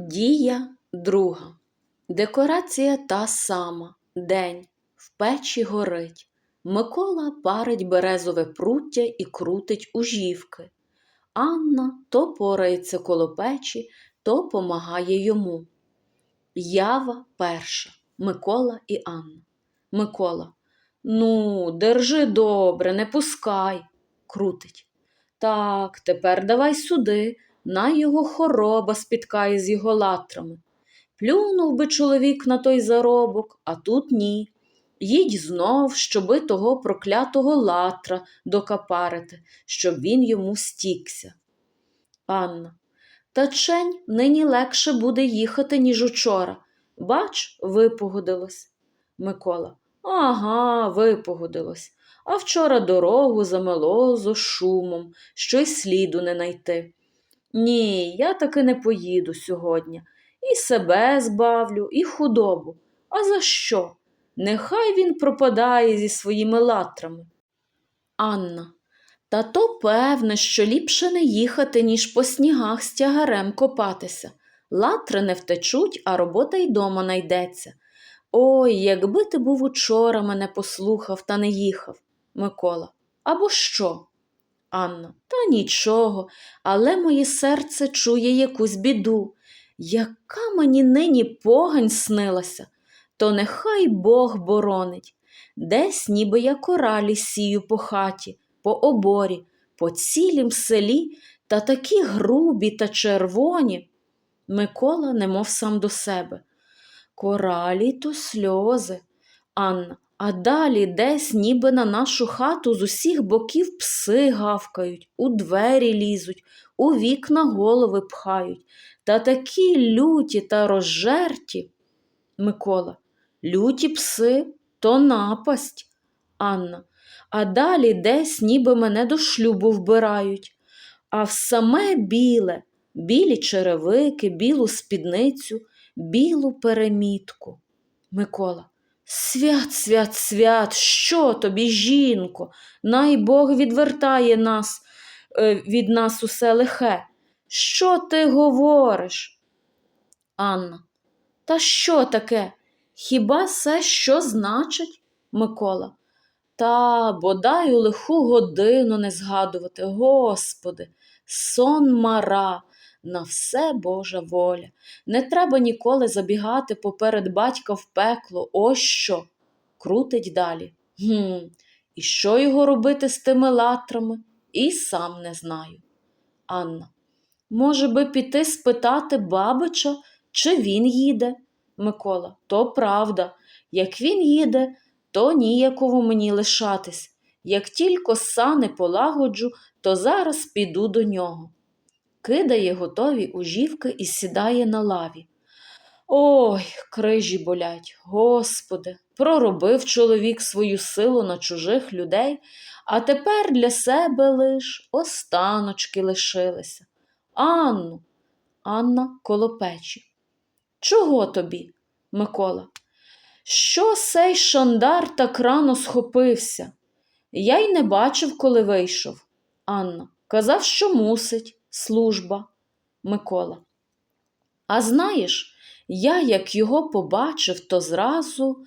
Дія друга. Декорація та сама. День. В печі горить. Микола парить березове пруття і крутить ужівки. Анна то порається коло печі, то помагає йому. Ява перша. Микола і Анна. Микола. Ну, держи добре, не пускай. Крутить. Так, тепер давай сюди. На його хороба спіткає з його латрами. Плюнув би чоловік на той заробок, а тут ні. Їдь знов, щоби того проклятого латра докапарити, щоб він йому стікся. Анна. Та чень нині легше буде їхати, ніж учора. Бач, випогодилось. Микола. Ага, випогодилось. А вчора дорогу замело зо шумом, що й сліду не найти. Ні, я таки не поїду сьогодні. І себе збавлю, і худобу. А за що? Нехай він пропадає зі своїми латрами. Анна. Та то певне, що ліпше не їхати, ніж по снігах з тягарем копатися. Латри не втечуть, а робота й дома найдеться. Ой, якби ти був учора мене послухав та не їхав. Микола. Або що? Анна. Та нічого, але моє серце чує якусь біду. Яка мені нині погань снилася, то нехай Бог боронить. Десь ніби я коралі сію по хаті, по оборі, по цілім селі та такі грубі та червоні. Микола немов сам до себе. Коралі то сльози. Анна, а далі десь ніби на нашу хату з усіх боків пси гавкають, у двері лізуть, у вікна голови пхають. Та такі люті та розжерті. Микола. Люті пси то напасть. Анна. А далі десь ніби мене до шлюбу вбирають. А в саме біле, білі черевики, білу спідницю, білу перемітку. Микола. Свят, свят, свят, що тобі, жінко? Най Бог відвертає нас е, від нас усе лихе. Що ти говориш? Анна. Та що таке? Хіба це що значить? Микола. Та бодай у лиху годину не згадувати, Господи, сон мара, на все Божа воля. Не треба ніколи забігати поперед батька в пекло. Ось що. Крутить далі. Гм, І що його робити з тими латрами? І сам не знаю. Анна. Може би піти спитати бабича, чи він їде? Микола. То правда. Як він їде, то ніяково мені лишатись. Як тільки сани полагоджу, то зараз піду до нього. Кидає готові ужівки і сідає на лаві. Ой, крижі болять, Господи, проробив чоловік свою силу на чужих людей, а тепер для себе лиш останочки лишилися. Анну, Анна коло печі. Чого тобі, Микола? Що сей шандар так рано схопився? Я й не бачив, коли вийшов. Анна казав, що мусить служба. Микола. А знаєш, я, як його побачив, то зразу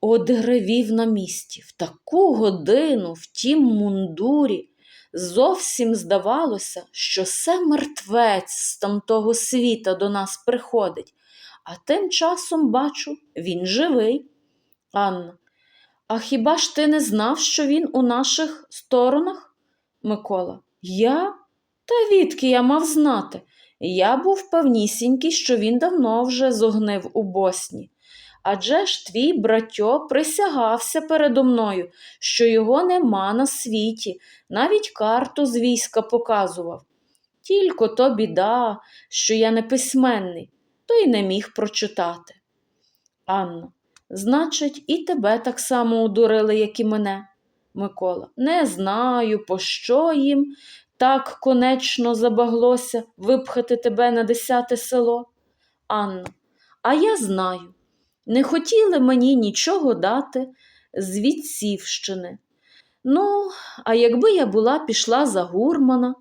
одеревів на місці. В таку годину, в тім мундурі, зовсім здавалося, що се мертвець з тамтого світа до нас приходить, а тим часом бачу, він живий. Анна, а хіба ж ти не знав, що він у наших сторонах? Микола. Я? Та відки я мав знати? Я був певнісінький, що він давно вже зогнив у Босні. Адже ж твій братьо присягався передо мною, що його нема на світі, навіть карту з війська показував. Тільки то біда, що я не письменний, то й не міг прочитати. Анна, значить, і тебе так само удурили, як і мене. Микола, не знаю, по що їм так конечно забаглося випхати тебе на десяте село. Анна, а я знаю, не хотіли мені нічого дати з Відсівщини. Ну, а якби я була пішла за гурмана,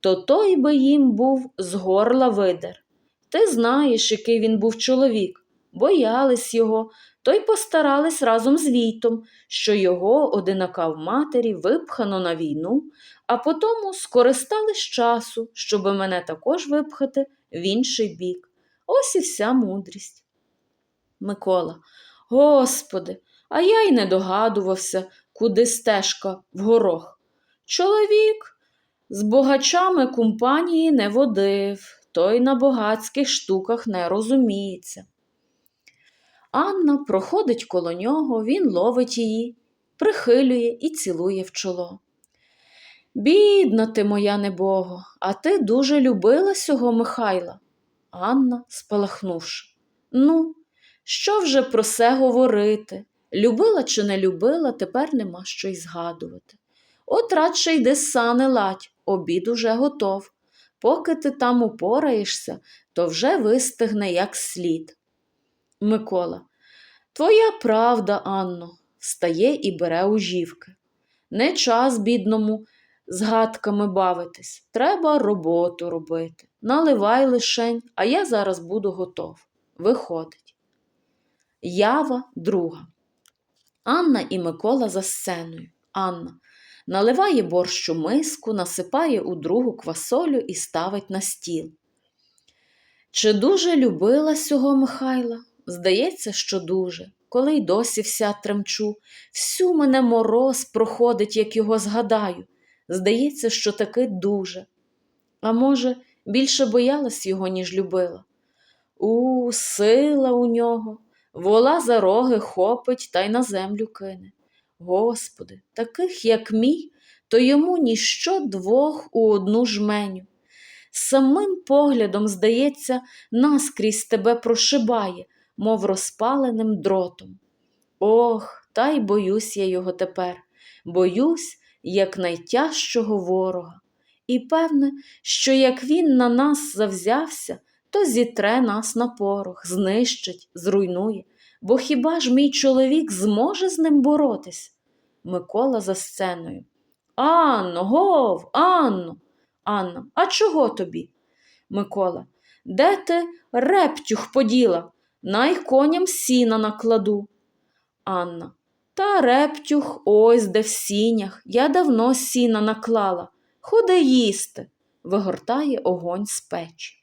то той би їм був з горла видер. ти знаєш, який він був чоловік. Боялись його, то й постарались разом з Війтом, що його, одинака в матері, випхано на війну, а потому скористались часу, щоби мене також випхати в інший бік. Ось і вся мудрість. Микола. Господи, а я й не догадувався, куди стежка в горох. Чоловік з богачами компанії не водив, той на богацьких штуках не розуміється. Анна проходить коло нього, він ловить її, прихилює і цілує в чоло. Бідна ти, моя небого, а ти дуже любила сього Михайла. Анна, спалахнувши. Ну, що вже про це говорити? Любила чи не любила, тепер нема що й згадувати. От радше йди сани ладь, обід уже готов. Поки ти там упораєшся, то вже вистигне як слід. Микола. Твоя правда, Анно, встає і бере ужівки. Не час бідному згадками бавитись. Треба роботу робити. Наливай лишень, а я зараз буду готов. Виходить. Ява друга. Анна і Микола за сценою. Анна наливає борщ у миску, насипає у другу квасолю і ставить на стіл. Чи дуже любила сього Михайла? Здається, що дуже. Коли й досі вся тремчу, всю мене мороз проходить, як його згадаю. Здається, що таки дуже. А може, більше боялась його, ніж любила. У, сила у нього, вола за роги хопить та й на землю кине. Господи, таких, як мій, то йому ніщо двох у одну жменю. Самим поглядом, здається, наскрізь тебе прошибає, мов розпаленим дротом. Ох, та й боюсь я його тепер, боюсь, як найтяжчого ворога. І певне, що як він на нас завзявся, то зітре нас на порох, знищить, зруйнує. Бо хіба ж мій чоловік зможе з ним боротись? Микола за сценою. Анно, гов, Анно. Анна, а чого тобі? Микола. Де ти рептюх поділа? Най коням сіна накладу. Анна. Та рептюх ось де в сінях. Я давно сіна наклала. Ходи їсти, вигортає огонь з печі.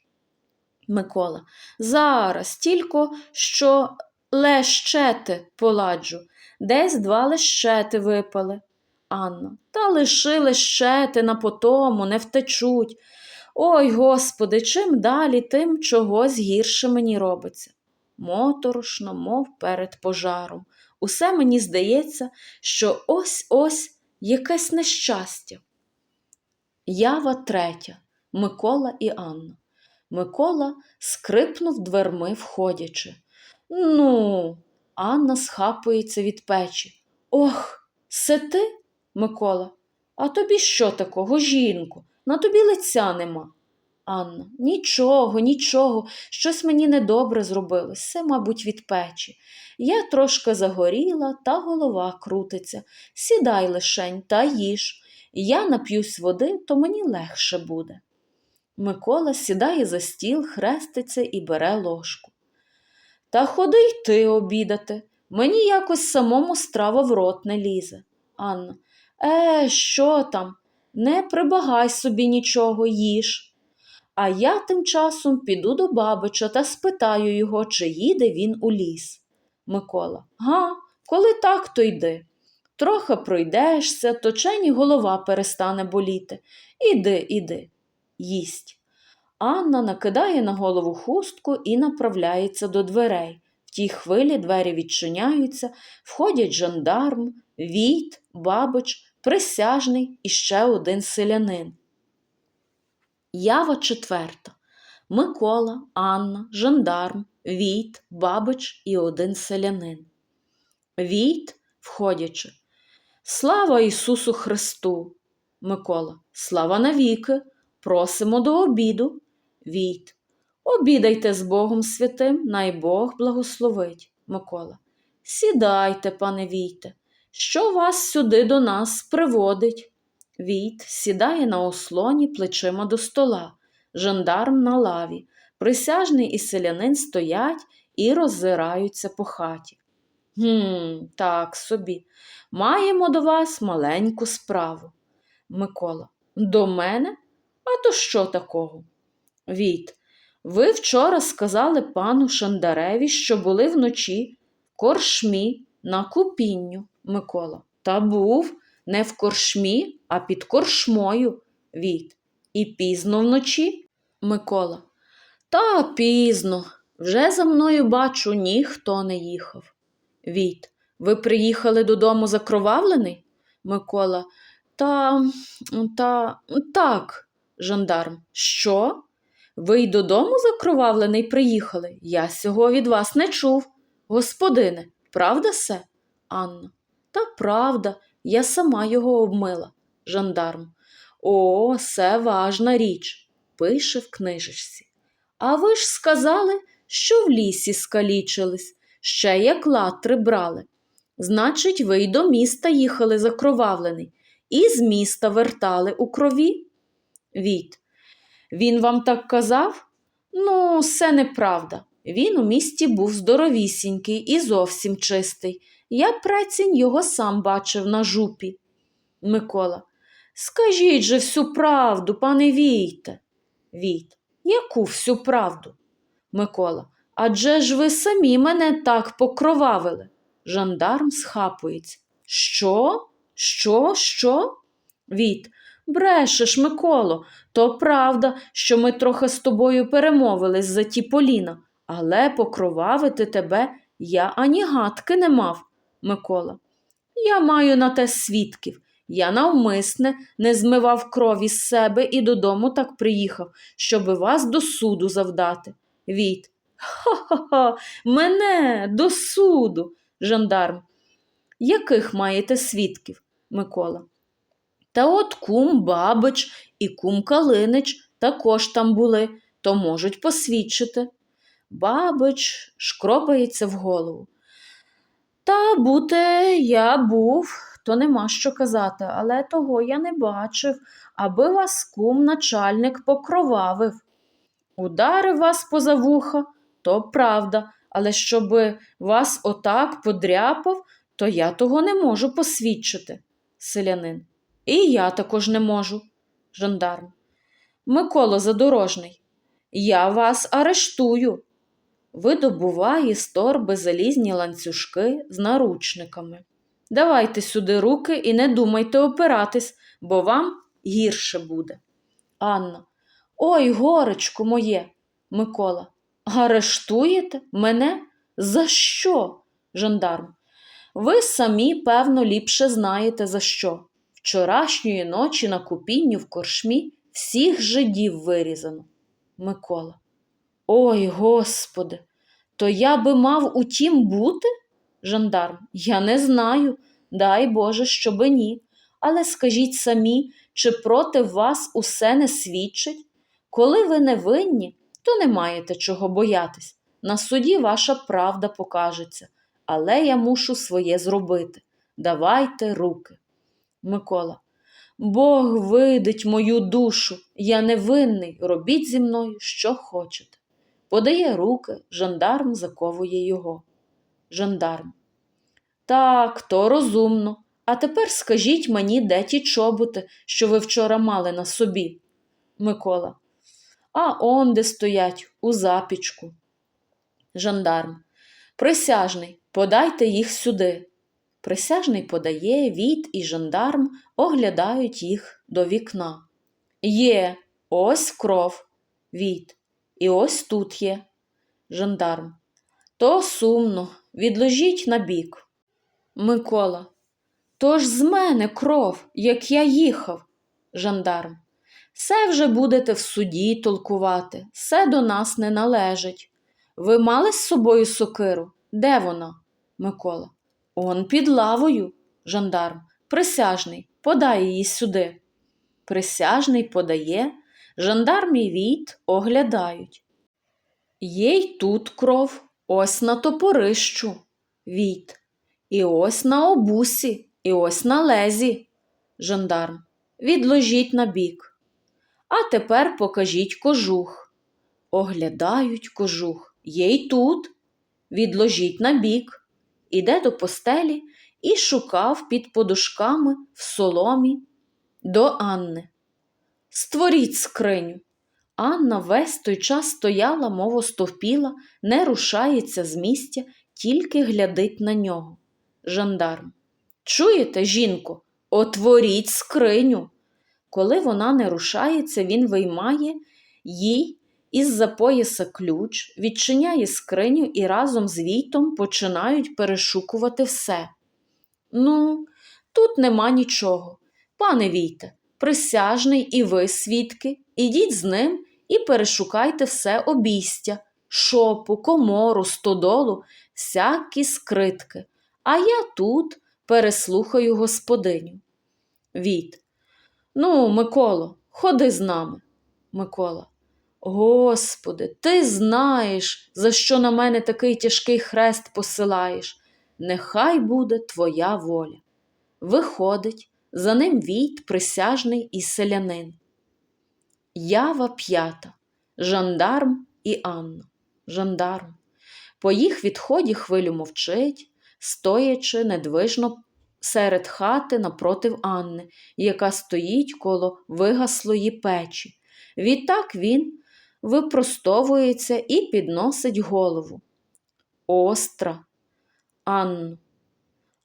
Микола. Зараз, тільки що лещети поладжу. Десь два лещети випали. Анна. Та лиши лещети на потому, не втечуть. Ой, господи, чим далі, тим чогось гірше мені робиться. Моторошно, мов перед пожаром. Усе мені здається, що ось ось якесь нещастя. Ява третя Микола і Анна. Микола скрипнув дверми, входячи. Ну, Анна схапується від печі. Ох, се ти, Микола, а тобі що такого, жінку? На тобі лиця нема. Анна, нічого, нічого, щось мені недобре зробилось, все, мабуть, від печі. Я трошки загоріла, та голова крутиться. Сідай лишень та їж. Я нап'юсь води, то мені легше буде. Микола сідає за стіл, хреститься і бере ложку. Та ходи й ти обідати. Мені якось самому страва в рот не лізе. Анна. Е, що там? Не прибагай собі нічого, їж. А я тим часом піду до бабича та спитаю його, чи їде він у ліс. Микола. Га, коли так, то йди. Трохи пройдешся, точені голова перестане боліти. Іди, іди, їсть. Анна накидає на голову хустку і направляється до дверей. В тій хвилі двері відчиняються, входять жандарм, війт, бабич, присяжний і ще один селянин. Ява четверта. Микола, Анна, жандарм, Війт, Бабич і один селянин. Війт, входячи. Слава Ісусу Христу! Микола. Слава навіки! Просимо до обіду. Війт. Обідайте з Богом святим, най Бог благословить. Микола. Сідайте, пане Війте, що вас сюди до нас приводить? Війт сідає на ослоні плечима до стола, жандарм на лаві, Присяжний і селянин стоять і роззираються по хаті. Гм, так собі. Маємо до вас маленьку справу. Микола. До мене? А то що такого? Війт. Ви вчора сказали пану Шандареві, що були вночі в коршмі на купінню, Микола. Та був не в коршмі, а під коршмою. Війт. І пізно вночі? Микола. Та пізно. Вже за мною бачу, ніхто не їхав. Війт. Ви приїхали додому закровавлений? Микола. Та, та, так, жандарм. Що? Ви й додому закровавлений приїхали? Я сього від вас не чув. Господине, правда се? Анна. Та правда, я сама його обмила. Жандарм. О, це важна річ, пише в книжечці. А ви ж сказали, що в лісі скалічились, ще як латри брали. Значить, ви й до міста їхали закровавлений, і з міста вертали у крові? Війт. Він вам так казав? Ну, все неправда. Він у місті був здоровісінький і зовсім чистий. Я працінь його сам бачив на жупі. Микола. Скажіть же всю правду, пане Війте. Війт. Яку всю правду? Микола. Адже ж ви самі мене так покровавили. Жандарм схапується. Що? Що? Що? Війт. Брешеш, Миколо, то правда, що ми трохи з тобою перемовились за ті поліна, але покровавити тебе я ані гадки не мав, Микола. Я маю на те свідків. Я навмисне не змивав крові з себе і додому так приїхав, щоби вас до суду завдати. Війт. Ха-ха-ха, мене до суду, жандарм. Яких маєте свідків, Микола? Та от кум Бабич і кум Калинич також там були, то можуть посвідчити. Бабич шкропається в голову. Та бути я був, то нема що казати, але того я не бачив, аби вас кум начальник покровавив. Ударив вас поза вуха, то правда, але щоби вас отак подряпав, то я того не можу посвідчити. Селянин. І я також не можу. Жандарм. Микола Задорожний. Я вас арештую. Видобуває з торби залізні ланцюжки з наручниками. Давайте сюди руки і не думайте опиратись, бо вам гірше буде. Анна. Ой, горечко моє, Микола. Арештуєте мене? За що? Жандарм. Ви самі, певно, ліпше знаєте, за що. Вчорашньої ночі на купінню в коршмі всіх жидів вирізано. Микола. Ой, Господи, то я би мав у тім бути? Жандарм. Я не знаю. Дай Боже, щоби ні. Але скажіть самі, чи проти вас усе не свідчить? Коли ви не винні, то не маєте чого боятись. На суді ваша правда покажеться, але я мушу своє зробити. Давайте руки. Микола. Бог видить мою душу, я невинний, робіть зі мною, що хочете. Подає руки, жандарм заковує його. Жандарм. Так, то розумно. А тепер скажіть мені, де ті чоботи, що ви вчора мали на собі. Микола. А он де стоять, у запічку. Жандарм. Присяжний, подайте їх сюди. Присяжний подає, Віт і жандарм оглядають їх до вікна. Є, ось кров, Віт. І ось тут є. Жандарм. То сумно, відложіть на бік. Микола. Тож з мене кров, як я їхав. Жандарм. Все вже будете в суді толкувати, все до нас не належить. Ви мали з собою сокиру? Де вона? Микола. Он під лавою. Жандарм. Присяжний, подай її сюди. Присяжний подає, жандарм і війт оглядають. Є й тут кров, ось на топорищу. Війт. І ось на обусі, і ось на лезі. Жандарм. Відложіть на бік. А тепер покажіть кожух. Оглядають кожух. Є й тут. Відложіть на бік. Іде до постелі і шукав під подушками в соломі до Анни. Створіть скриню. Анна весь той час стояла, мов остовпіла, не рушається з місця, тільки глядить на нього. Жандарм. Чуєте, жінко, отворіть скриню. Коли вона не рушається, він виймає їй із-за пояса ключ, відчиняє скриню і разом з Війтом починають перешукувати все. Ну, тут нема нічого. Пане Війте, присяжний і ви, свідки, ідіть з ним і перешукайте все обійстя, шопу, комору, стодолу, всякі скритки. А я тут переслухаю господиню. Війт. Ну, Миколо, ходи з нами. Микола. Господи, ти знаєш, за що на мене такий тяжкий хрест посилаєш. Нехай буде твоя воля. Виходить, за ним війт присяжний і селянин. Ява п'ята. Жандарм і Анна. Жандарм. По їх відході хвилю мовчить, стоячи недвижно серед хати напротив Анни, яка стоїть коло вигаслої печі. Відтак він випростовується і підносить голову. Остра. Анну.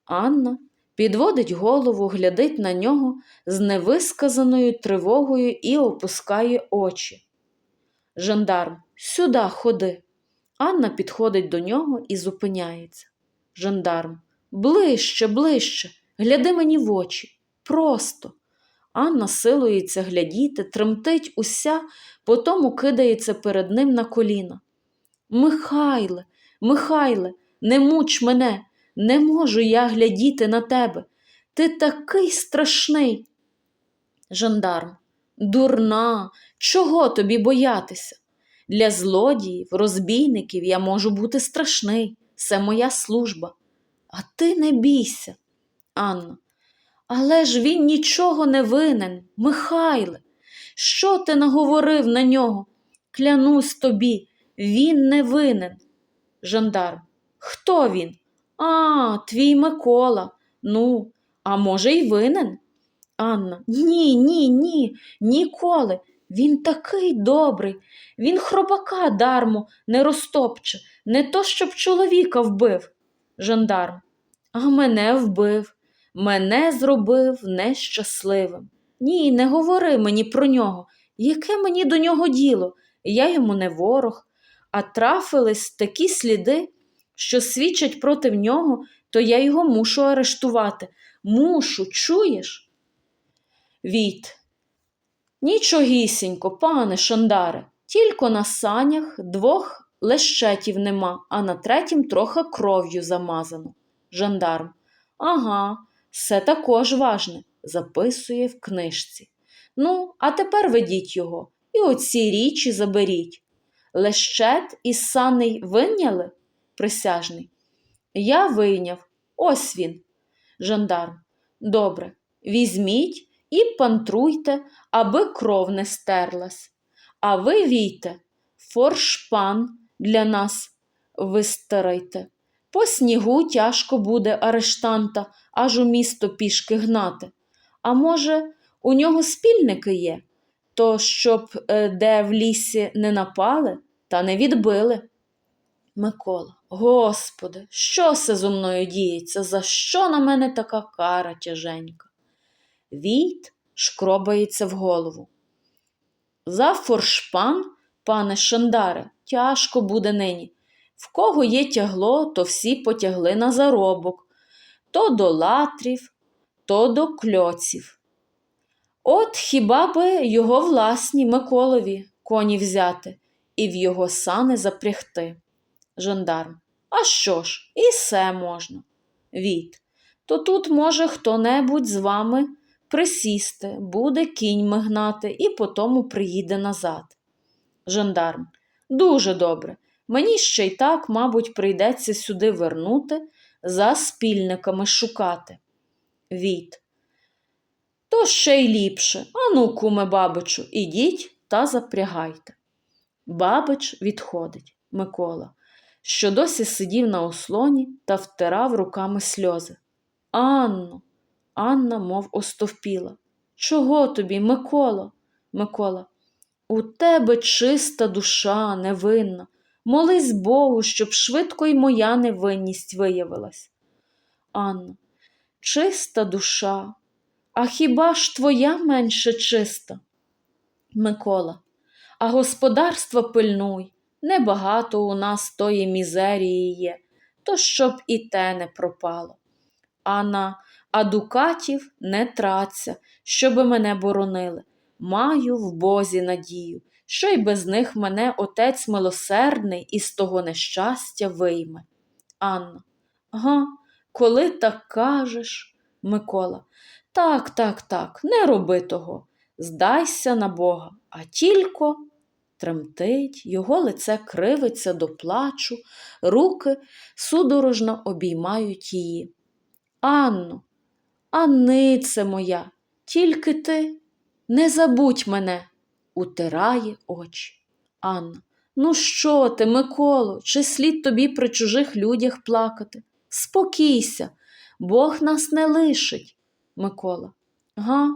Анна підводить голову, глядить на нього з невисказаною тривогою і опускає очі. Жандарм, сюди ходи. Анна підходить до нього і зупиняється. Жандарм, ближче, ближче, гляди мені в очі. Просто. Анна силується глядіти, тремтить уся, потому кидається перед ним на коліна. Михайле, Михайле, не муч мене, не можу я глядіти на тебе. Ти такий страшний. Жандарм, дурна, чого тобі боятися? Для злодіїв, розбійників я можу бути страшний, це моя служба. А ти не бійся, Анна. Але ж він нічого не винен, Михайле. Що ти наговорив на нього? Клянусь тобі, він не винен. Жандарм. Хто він? А, твій Микола. Ну, а може, й винен? Анна. Ні, ні, ні, ніколи. Він такий добрий. Він хробака дармо не розтопче, не то, щоб чоловіка вбив. Жандарм. А мене вбив, мене зробив нещасливим. Ні, не говори мені про нього. Яке мені до нього діло? Я йому не ворог, а трафились такі сліди, що свідчать проти нього, то я його мушу арештувати. Мушу, чуєш? Війт. Нічогісінько, пане Шандаре, тільки на санях двох лещетів нема, а на третім трохи кров'ю замазано. Жандарм. Ага, все також важне, записує в книжці. Ну, а тепер ведіть його і оці річі заберіть. Лещет і саней виняли? Присяжний. Я вийняв. Ось він. Жандарм. Добре. Візьміть і пантруйте, аби кров не стерлась. А ви, війте, форшпан для нас вистарайте. По снігу тяжко буде арештанта аж у місто пішки гнати. А може, у нього спільники є, то щоб е, де в лісі не напали та не відбили. Микола, Господи, що се зо мною діється? За що на мене така кара тяженька? Війт шкробається в голову. За форшпан, пане Шандаре, тяжко буде нині. В кого є тягло, то всі потягли на заробок, то до латрів, то до кльоців. От хіба би його власні Миколові коні взяти і в його сани запрягти. Жандарм. А що ж, і все можна. Віт. То тут може хто-небудь з вами присісти, буде кіньми гнати і потому приїде назад. Жандарм. Дуже добре. Мені ще й так, мабуть, прийдеться сюди вернути, за спільниками шукати. Віт. То ще й ліпше. Ану, куме бабичу, ідіть та запрягайте. Бабич відходить Микола, що досі сидів на ослоні та втирав руками сльози. Анно, Анна мов остовпіла. Чого тобі, Миколо? Микола. У тебе чиста душа, невинна. Молись Богу, щоб швидко й моя невинність виявилась. Анна. Чиста душа. А хіба ж твоя менше чиста? Микола. А господарства пильнуй. Небагато у нас тої мізерії є, то щоб і те не пропало. А дукатів не траться, щоби мене боронили. Маю в Бозі надію, що й без них мене отець милосердний із того нещастя вийме. Анна. Га, коли так кажеш, Микола. Так, так, так, не роби того. Здайся на Бога, а тільки тремтить, його лице кривиться до плачу, руки судорожно обіймають її. Анно, Аннице моя, тільки ти не забудь мене, утирає очі. Анна. Ну що ти, Миколо, чи слід тобі при чужих людях плакати? Спокійся, Бог нас не лишить. Микола. Га,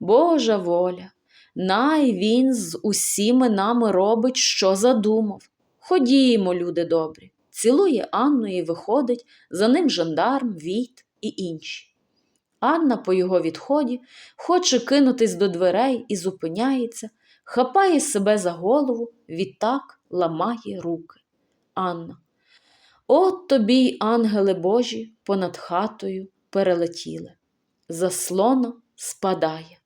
Божа воля, най він з усіми нами робить, що задумав. Ходімо, люди добрі. Цілує Анну і виходить, за ним жандарм, Війт і інші. Анна по його відході хоче кинутись до дверей і зупиняється, хапає себе за голову, відтак ламає руки. Анна. От тобі й ангели Божі понад хатою перелетіли. Заслона спадає.